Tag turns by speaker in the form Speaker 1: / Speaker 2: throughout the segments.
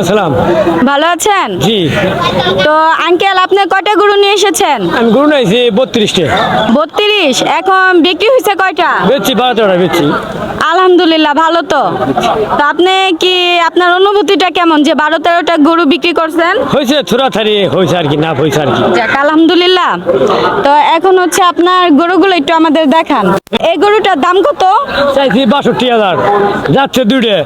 Speaker 1: আসসালাম।
Speaker 2: ভালো আছেন?
Speaker 1: জি।
Speaker 2: তো আঙ্কেল আপনি কয়টা গরু নিয়ে এসেছেন?
Speaker 1: আমি গরু নাইছি বত্রিশটে।
Speaker 2: বত্রিশ? এখন বিক্রি হয়েছে কয়টা?
Speaker 1: বেচছি বারো তেরোটা বেচছি।
Speaker 2: আলহামদুলিল্লাহ ভালো তো। তো আপনি কি আপনার অনুভূতিটা কেমন যে বারো তেরোটা গরু বিক্রি করছেন?
Speaker 1: হয়েছে থোড়া থারি হয়েছে আর কি না হয়েছে আর কি।
Speaker 2: যাক আলহামদুলিল্লাহ। তো এখন হচ্ছে আপনার গরুগুলো একটু আমাদের দেখান। এই গরুটার দাম কত?
Speaker 1: চাইছি বাষট্টি হাজার। যাচ্ছে দুইটে।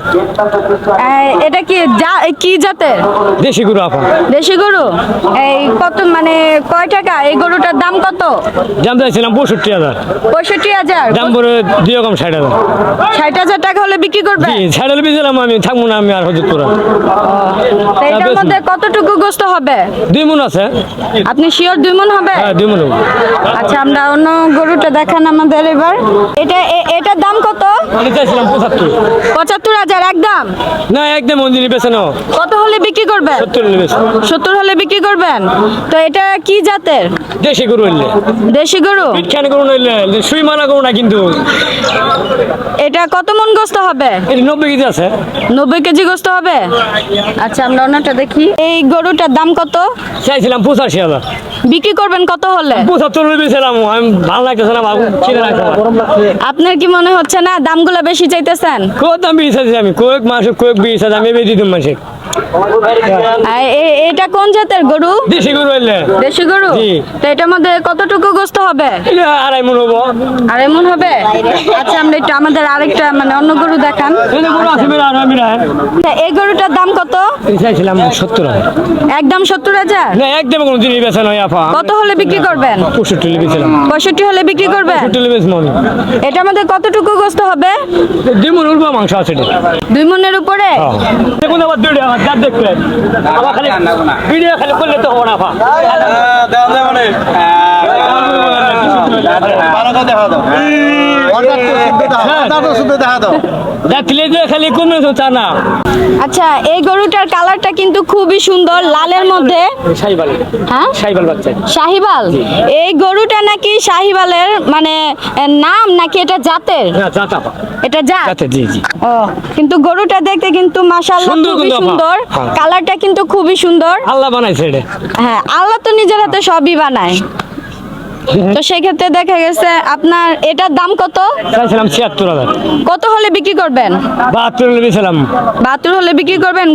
Speaker 2: এটা কি যা কি জাতের?
Speaker 1: দেশি গরু আপা।
Speaker 2: দেশি গরু? এই কত মানে কয় টাকা? এই গরুটার দাম কত?
Speaker 1: দাম চাইছিলাম পঁয়ষট্টি হাজার।
Speaker 2: পঁয়ষট্টি হাজার?
Speaker 1: দাম পরে দিয়ে কম ষাট হাজার।
Speaker 2: ষাট হাজার টাকা হলে বিক্রি করবে?
Speaker 1: ষাট হলে বেছিলাম আমি থাকব না আমি আর হজুর তোরা
Speaker 2: এটার মধ্যে কতটুকু গোস্ত হবে?
Speaker 1: দুই মন আছে।
Speaker 2: আপনি শিওর দুই মন হবে?
Speaker 1: হ্যাঁ দুই মন
Speaker 2: আচ্ছা আমরা অন্য গরুটা দেখান আমাদের এবার। এটা এটার দাম কত?
Speaker 1: আমি চাইছিলাম পঁচাত্তর।
Speaker 2: পঁচাত্তর হাজার একদম
Speaker 1: না একদম বেছে
Speaker 2: কত হলে বিক্রি করবেন?
Speaker 1: সত্তর হলে
Speaker 2: সত্তর হলে বিক্রি করবেন? তো এটা কি জাতের?
Speaker 1: দেশি গরু হইলে
Speaker 2: দেশি গরু?
Speaker 1: গরু নইলে সুই মানা গরু না কিন্তু।
Speaker 2: এটা কত মন গোস্ত হবে?
Speaker 1: এটি নব্বই কেজি আছে।
Speaker 2: নব্বই কেজি গোস্ত হবে? আচ্ছা আমরা অন্যটা দেখি। এই গরুটার দাম কত?
Speaker 1: চাইছিলাম পঁচাশি হাজার।
Speaker 2: বিক্রি করবেন কত হলে?
Speaker 1: পঁচাত্তর বেছিলাম আমি ভালো লাগতেছে না ভালো চিনে
Speaker 2: আপনার কি মনে হচ্ছে না দামগুলো বেশি চাইতেছেন?
Speaker 1: কত দাম বিশ আমি? কয়েক মাস কয়েক বিশ আছে আমি বেঁধে
Speaker 2: আর এ- এটা কোন জাতের গরু?
Speaker 1: দেশি গরু হইলে
Speaker 2: দেশি গরু? তো এটার মধ্যে কতটুকু গোস্ত হবে?
Speaker 1: আড়াই মন হব।
Speaker 2: আর এমন হবে? আচ্ছা আমরা একটু আমাদের আরেকটা মানে অন্য গরু দেখান।
Speaker 1: এই
Speaker 2: গরুটার দাম কত?
Speaker 1: চাইছিলাম সত্তর
Speaker 2: একদম সত্তর হাজার?
Speaker 1: না একদম কোনো জিনিস বেছে নয় আপা।
Speaker 2: কত হলে বিক্রি করবেন?
Speaker 1: পঁয়ষট্টি হলে বেছিলাম
Speaker 2: পঁয়ষট্টি হলে বিক্রি করবেন?
Speaker 1: পঁয়ষট্টি হলে
Speaker 2: এটার মধ্যে কতটুকু গোস্ত হবে?
Speaker 1: দুই মন উঠবো মাংস আছে
Speaker 2: দুই মনের উপরে?
Speaker 1: হ্যাঁ। দেখুন আবার দুইটা আমার দাঁত খালি ভিডিও খালি করলে তো হবে না
Speaker 3: মানে ভালো দেখা দাও। দেখা দাও।
Speaker 1: দেখলে যে খালি কমে তা না।
Speaker 2: আচ্ছা এই গরুটার কালারটা কিন্তু খুবই সুন্দর লালের মধ্যে।
Speaker 1: সাইবাল
Speaker 2: হ্যাঁ?
Speaker 1: বাচ্চা।
Speaker 2: শাহিবাল এই গরুটা নাকি শাহিবালের মানে নাম নাকি এটা জাতের? এটা জাত?
Speaker 1: জি জি।
Speaker 2: ও কিন্তু গরুটা দেখতে কিন্তু মাশাআল্লাহ
Speaker 1: সুন্দর
Speaker 2: খুবই সুন্দর।
Speaker 1: হ্যাঁ।
Speaker 2: কালারটা কিন্তু খুবই সুন্দর।
Speaker 1: আল্লাহ বানাইছে এটা।
Speaker 2: হ্যাঁ আল্লাহ তো নিজের হাতে সবই বানায়। তো সেক্ষেত্রে দেখা গেছে আপনার এটার দাম কত?
Speaker 1: চাইছিলাম ছিয়াত্তর হাজার।
Speaker 2: কত হলে বিক্রি করবেন?
Speaker 1: বাহাত্তর হলে বেছিলাম
Speaker 2: বাহাত্তর হলে বিক্রি করবেন?